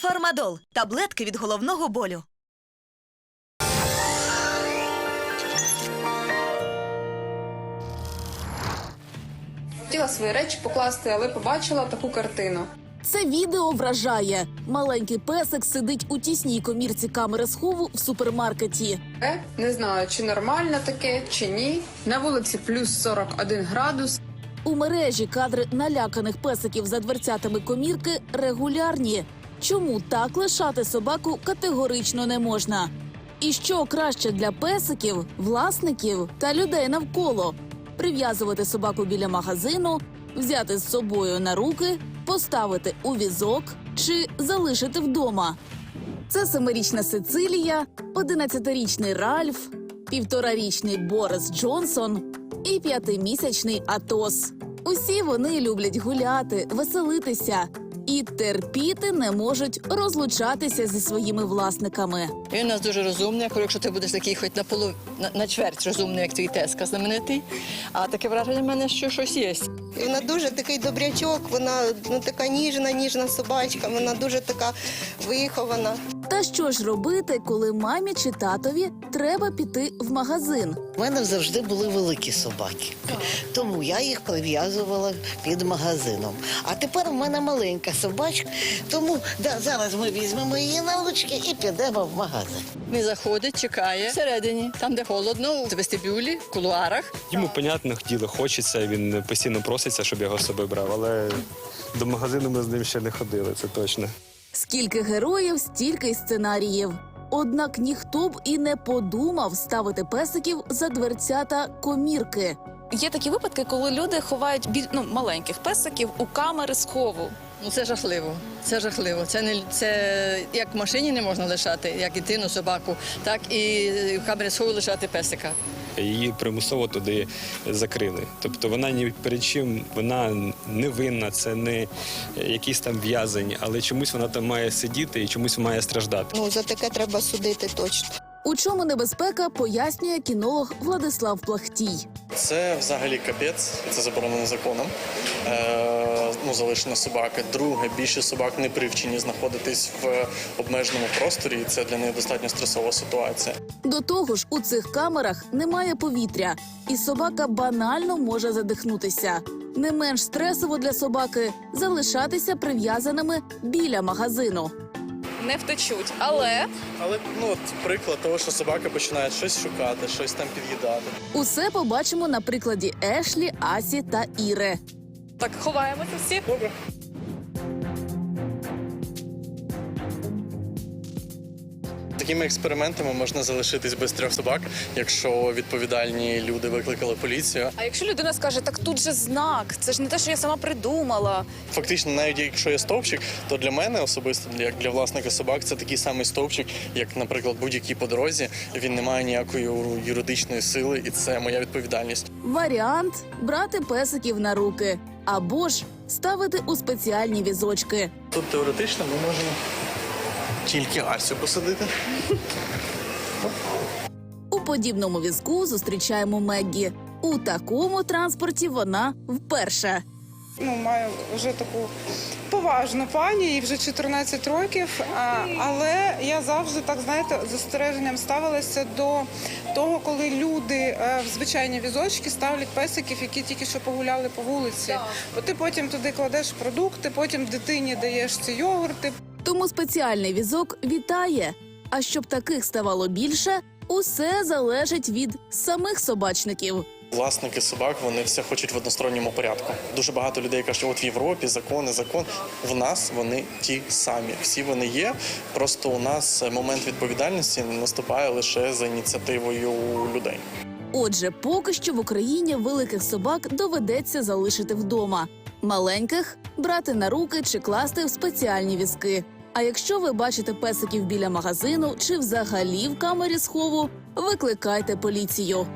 Фармадол таблетки від головного болю. Хотіла свої речі покласти, але побачила таку картину. Це відео вражає. Маленький песик сидить у тісній комірці камери схову в супермаркеті. Е, Не знаю, чи нормально таке, чи ні. На вулиці плюс 41 градус. У мережі кадри наляканих песиків за дверцятами комірки регулярні. Чому так лишати собаку категорично не можна? І що краще для песиків, власників та людей навколо? Прив'язувати собаку біля магазину, взяти з собою на руки, поставити у візок чи залишити вдома. Це семирічна Сицилія, одинадцятирічний Ральф, півторарічний Борис Джонсон і п'ятимісячний Атос. Усі вони люблять гуляти, веселитися і терпіти не можуть розлучатися зі своїми власниками. Він у нас дуже розумний. Я кажу, якщо ти будеш такий хоч на полу на, на чверть розумний, як твій теска знаменитий. А таке враження в мене, що щось є. Вона дуже такий добрячок, вона ну, така ніжна, ніжна собачка, вона дуже така вихована. Та що ж робити, коли мамі чи татові треба піти в магазин? У мене завжди були великі собаки, тому я їх прив'язувала під магазином. А тепер у мене маленька собачка, тому да, зараз ми візьмемо її на ручки і підемо в магазин. Він заходить, чекає всередині, там, де холодно, в вестибюлі, в кулуарах. Йому, понятно, діло хочеться, він постійно проситься, щоб я його з собою брав, але до магазину ми з ним ще не ходили, це точно. Скільки героїв, стільки й сценаріїв. Однак ніхто б і не подумав ставити песиків за дверцята комірки. Є такі випадки, коли люди ховають біль... ну, маленьких песиків у камери схову. Ну це жахливо. Це жахливо. Це не це як в машині не можна лишати, як і дитину, собаку, так і в камері схову лишати песика. Її примусово туди закрили. Тобто вона ні перед чим, вона не винна, це не якісь там в'язані, але чомусь вона там має сидіти і чомусь має страждати. Ну за таке треба судити точно. У чому небезпека пояснює кінолог Владислав Плахтій. Це взагалі капець, це заборонено законом. Е, ну, залишення собаки. Друге, більше собак не привчені знаходитись в обмеженому просторі, і це для них достатньо стресова ситуація. До того ж, у цих камерах немає повітря, і собака банально може задихнутися. Не менш стресово для собаки залишатися прив'язаними біля магазину. Не втечуть. Але Але ну приклад того, що собака починає щось шукати, щось там під'їдати. Усе побачимо на прикладі Ешлі, Асі та Іри. так ховаємося всі. Добре. Такими експериментами можна залишитись без трьох собак, якщо відповідальні люди викликали поліцію. А якщо людина скаже, так тут же знак, це ж не те, що я сама придумала. Фактично, навіть якщо є стовпчик, то для мене особисто, як для власника собак, це такий самий стовпчик, як, наприклад, будь-який по дорозі. Він не має ніякої юридичної сили, і це моя відповідальність. Варіант брати песиків на руки або ж ставити у спеціальні візочки. Тут теоретично ми можемо тільки Асю посадити. У подібному візку зустрічаємо Меггі. У такому транспорті вона вперше. ну, маю вже таку поважну пані, їй вже 14 років. А, але я завжди так знаєте з застереженням ставилася до того, коли люди е, в звичайні візочки ставлять песиків, які тільки що погуляли по вулиці. Бо ти потім туди кладеш продукти, потім дитині даєш ці йогурти. Тому спеціальний візок вітає. А щоб таких ставало більше, усе залежить від самих собачників. Власники собак вони все хочуть в односторонньому порядку. Дуже багато людей кажуть, от в Європі закони, закон. В нас вони ті самі. Всі вони є. Просто у нас момент відповідальності наступає лише за ініціативою людей. Отже, поки що в Україні великих собак доведеться залишити вдома, маленьких брати на руки чи класти в спеціальні візки. А якщо ви бачите песиків біля магазину чи взагалі в камері схову, викликайте поліцію.